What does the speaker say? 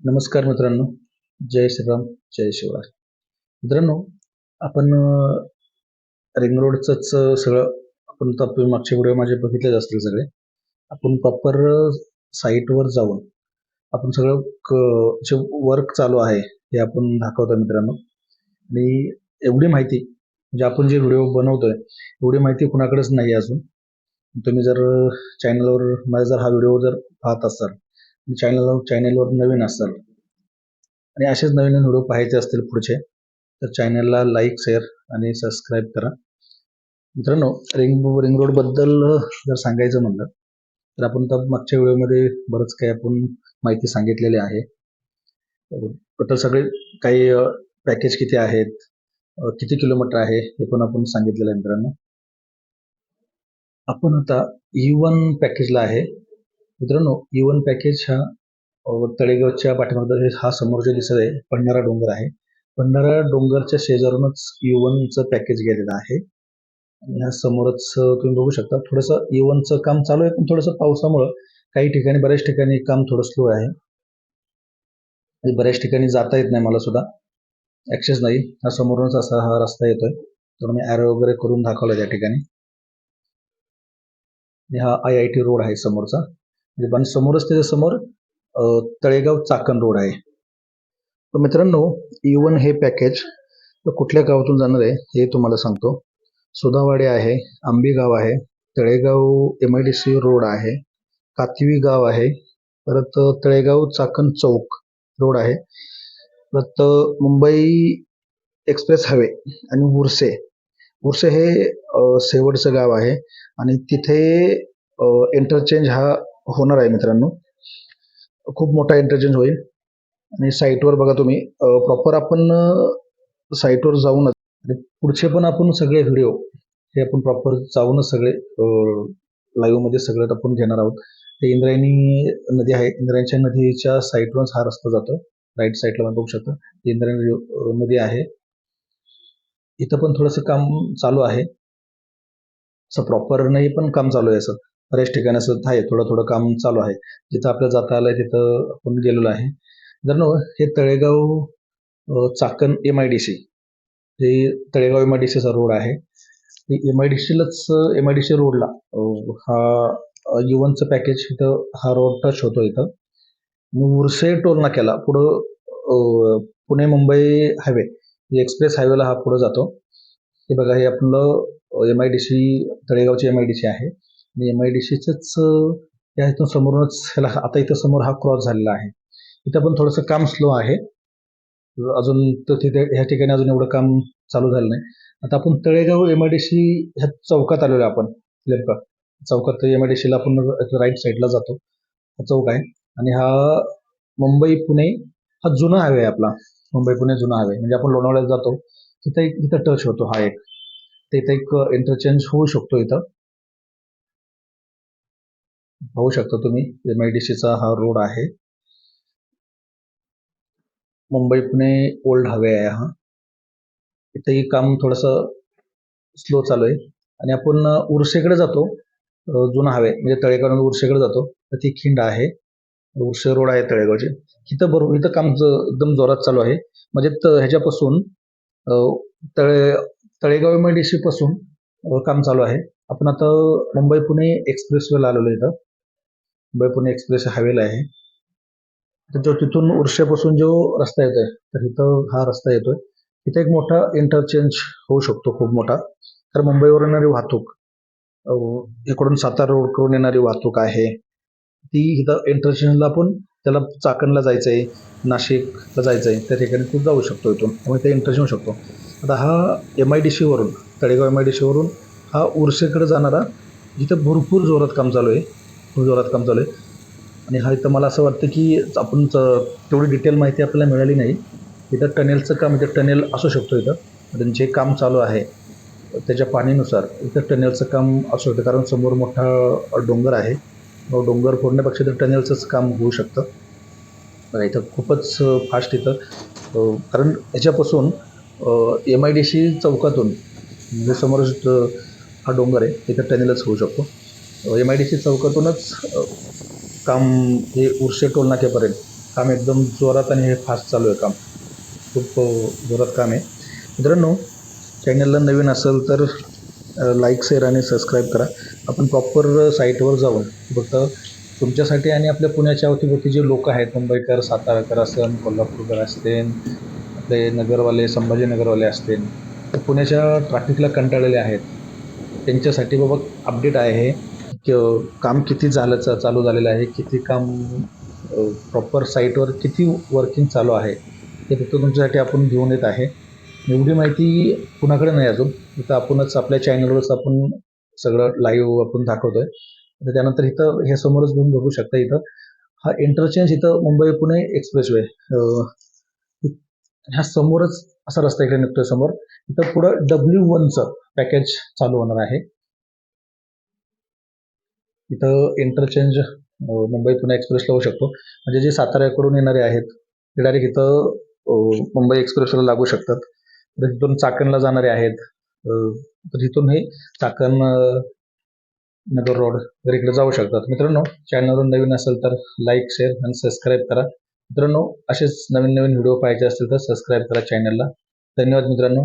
नमस्कार मित्रांनो. जय श्रीराम जय शिवराय मित्रांनो आपण रिंग रोडचंच सगळं आपण तर तुम्ही मागचे व्हिडिओ माझे बघितलेच असतील सगळे. आपण प्रॉपर साईटवर जाऊन आपण सगळं क- जे वर्क चालू आहे हे आपण दाखवतो मित्रांनो. आणि एवढी माहिती म्हणजे आपण जे व्हिडिओ बनवतोय एवढी माहिती कुणाकडेच नाही आहे अजून. तुम्ही जर चॅनलवर माझा जर हा व्हिडिओ जर पाहत असाल चॅनल चॅनलवर नवीन असाल. आणि असेच नवीन नवीन व्हिडिओ पाहायचे असतील पुढचे तर चॅनलला लाईक शेअर आणि सबस्क्राईब करा. मित्रांनो रिंग रिंग रोडबद्दल जर सांगायचं म्हणलं तर आपण तर मागच्या व्हिडिओमध्ये बरंच काही आपण माहिती सांगितलेली आहे. टोटल सगळे काही पॅकेज किती आहेत किती किलोमीटर आहे हे पण आपण सांगितलेलं आहे मित्रांनो. आपण आता ई वन पॅकेजला आहे. मित्रांनो e ई पॅकेज हा तळेगावच्या पाठीमागे हा समोर जे दिसत आहे पन्हारा डोंगर आहे. पन्हारा डोंगरच्या शेजारूनच e यू पॅकेज गेलेलं आहे. आणि ह्या समोरच तुम्ही बघू शकता थोडंसं e यू काम चालू आहे पण थोडंसं पावसामुळं काही ठिकाणी बऱ्याच ठिकाणी काम थोडं स्लो आहे. बऱ्याच ठिकाणी जाता येत नाही मला सुद्धा. ॲक्सेस नाही. हा समोरूनच असा हा रस्ता येतोय. तर मी ॲरो वगैरे करून दाखवला त्या ठिकाणी. हा आय आय टी रोड आहे समोरचा. म्हणजे पण समोरच त्याच्यासमोर तळेगाव चाकण रोड आहे. तर मित्रांनो e इवन हे पॅकेज कुठल्या गावातून जाणार आहे हे तुम्हाला सांगतो. सुधावाडे आहे आंबेगाव आहे Talegaon M I D C road आहे कातवी गाव आहे परत तळेगाव चाकण चौक रोड आहे परत मुंबई एक्सप्रेस हायवे आणि उर्से उर्से हे शेवटचं गाव आहे आणि तिथे इंटरचेंज हा होणार आहे मित्रांनो. खूप मोठा इंटरचेंज होईल. आणि साईटवर बघा तुम्ही प्रॉपर आपण साईटवर जाऊनच आणि पुढचे पण आपण सगळे व्हिडिओ हे आपण प्रॉपर जाऊनच सगळे लाईव्हमध्ये आपण घेणार आहोत. ते इंद्रायणी नदी आहे. इंद्रायणीच्या नदीच्या साईटवरच हा रस्ता जातो. राईट साईडला आपण बघू शकता. इंद्रायणी नदी आहे. इथं पण थोडंसं काम चालू आहे. असं प्रॉपर नाही पण काम चालू आहे असं. बऱ्याच ठिकाणी असं आहे थोडं थोडं काम चालू आहे. जिथं आपल्याला जाता आलंय तिथं आपण गेलेलो आहे. जर हे Talegaon Chakan M I D C हे तळेगाव एम आय डी सीचा रोड आहे. एम आय डी सीलाच एम आय डी सी रोडला हा युवनचं पॅकेज इथं हा रोड टच होतो इथं. आणि उर्से टोल नाक्याला पुढं पुणे मुंबई हायवे एक्सप्रेस हायवेला हा पुढं जातो. हे बघा हे आपलं एम आय डी सी तळेगावची एम आय डी सी आहे. एम आय डी सीचंच या इथून समोरूनच ह्याला आता इथं समोर हा क्रॉस झालेला आहे. इथं पण थोडंसं काम स्लो आहे. अजून तर तिथे ह्या ठिकाणी अजून एवढं काम चालू झालं नाही. आता आपण Talegaon M I D C ह्या चौकात आलेलो आहे आपण नेमका. चौकात एम आय डी सीला आपण राईट साईडला जातो. हा चौक आहे. आणि हा मुंबई पुणे हा जुना हायवे आहे आपला. मुंबई पुणे जुना हायवे म्हणजे आपण लोणावळ्यात जातो. तिथं एक तिथं टच होतो हा एक. तिथं एक इंटरचेंज होऊ शकतो इथं. पाहू शकता तुम्ही एम आय डी सीचा हा रोड आहे. मुंबई पुणे ओल्ड हायवे आहे हा. इथंही काम थोडंसं स्लो चालू आहे. आणि आपण उर्सेकडे जातो जुना हवे म्हणजे तळेगाव उर्सेकडे जातो. तर ती खिंड आहे. उर्से रोड आहे तळेगावचे. इथं बरोबर इथं काम एकदम जोरात चालू आहे. म्हणजे त- ह्याच्यापासून तळे तळेगाव एम आय डी सीपासून काम चालू आहे. आपण आता मुंबई पुणे एक्सप्रेसवेला आलेलो इथं. मुंबई पुणे एक्सप्रेस हायवेला आहे. तर जो तिथून उर्षेपासून जो रस्ता येतोय तर इथं हा रस्ता येतोय. इथे एक मोठा इंटरचेंज होऊ शकतो खूप मोठा. तर मुंबईवर येणारी वाहतूक इकडून सातारा रोडकडून येणारी वाहतूक आहे. ती इथं इंटरचेंजला पण त्याला चाकणला जायचं आहे नाशिकला जायचं आहे त्या ठिकाणी तू जाऊ शकतो इथून. त्यामुळे ते इंटरचेंज होऊ शकतो. आता हा एम आय डी सीवरून तळेगाव एम आय डी सीवरून हा उर्सेकडे जाणारा जिथं भरपूर जोरात काम चालू आहे खूप जोरात काम चालू आहे. आणि हा इथं मला असं वाटतं की आपण च- तेवढी डिटेल माहिती आपल्याला मिळाली नाही. इथं टनेलचं काम इथं टनेल असू शकतो इथं. पण जे काम चालू आहे. त्याच्या पाणीनुसार इथं टनेलचं काम असू शकतं. कारण समोर मोठा डोंगर आहे. डोंगर फोडण्यापेक्षा तर टनेलचंच काम होऊ शकतं. बघा इथं खूपच फास्ट इथं. कारण याच्यापासून एम आय डी सी चौकातून म्हणजे समोर हा डोंगर आहे. तिथं टनेलच होऊ शकतो. एम आय डी सी चौकातूनच काम हे उर्से टोलनाक्यापर्यंत काम एकदम जोरात आणि हे फास्ट चालू आहे काम. खूप जोरात काम आहे. मित्रांनो चॅनलला नवीन असेल तर लाईक शेअर आणि सबस्क्राईब करा. आपण प्रॉपर साईटवर जाऊन फक्त तुमच्यासाठी आणि आपल्या पुण्याच्या अवतीभोवती जे लोक आहेत मुंबईकर साताराकर असेल कोल्हापूरकर असतील आपले नगरवाले संभाजीनगरवाले असतील तर पुण्याच्या ट्रॅफिकला कंटाळलेले आहेत. त्यांच्यासाठी बाबा अपडेट आहे. हे काम किती झालं चालू झालेलं आहे किती काम प्रॉपर साईटवर किती वर्किंग चालू आहे हे फक्त तुमच्यासाठी आपण घेऊन येत आहे. एवढी माहिती कुणाकडे नाही अजून. इथं आपणच आपल्या चॅनलवरच आपण सगळं लाईव्ह आपण दाखवतोय. तर त्यानंतर इथं हे समोरच घेऊन बघू शकता इथं. हा इंटरचेंज इथं मुंबई पुणे एक्सप्रेसवे ह्या समोरच असा रस्ता इकडे निघतोय समोर. इथं पुढं डब्ल्यू वनचं पॅकेज चालू होणार आहे. इथं इंटरचेंज मुंबई पुणे एक्सप्रेसला होऊ शकतो. म्हणजे जे साताऱ्याकडून येणारे आहेत ते डायरेक्ट इथं मुंबई एक्सप्रेसला लागू शकतात. तर इथून चाकणला जाणारे आहेत. तर इथून हे चाकण नगर रोड वगैरे इकडे जाऊ शकतात. मित्रांनो चॅनलवर नवीन असेल तर लाईक शेअर आणि सबस्क्राईब करा. मित्रांनो असेच नवीन नवीन व्हिडिओ पाहायचे असतील तर सबस्क्राईब करा चॅनलला धन्यवाद मित्रांनो.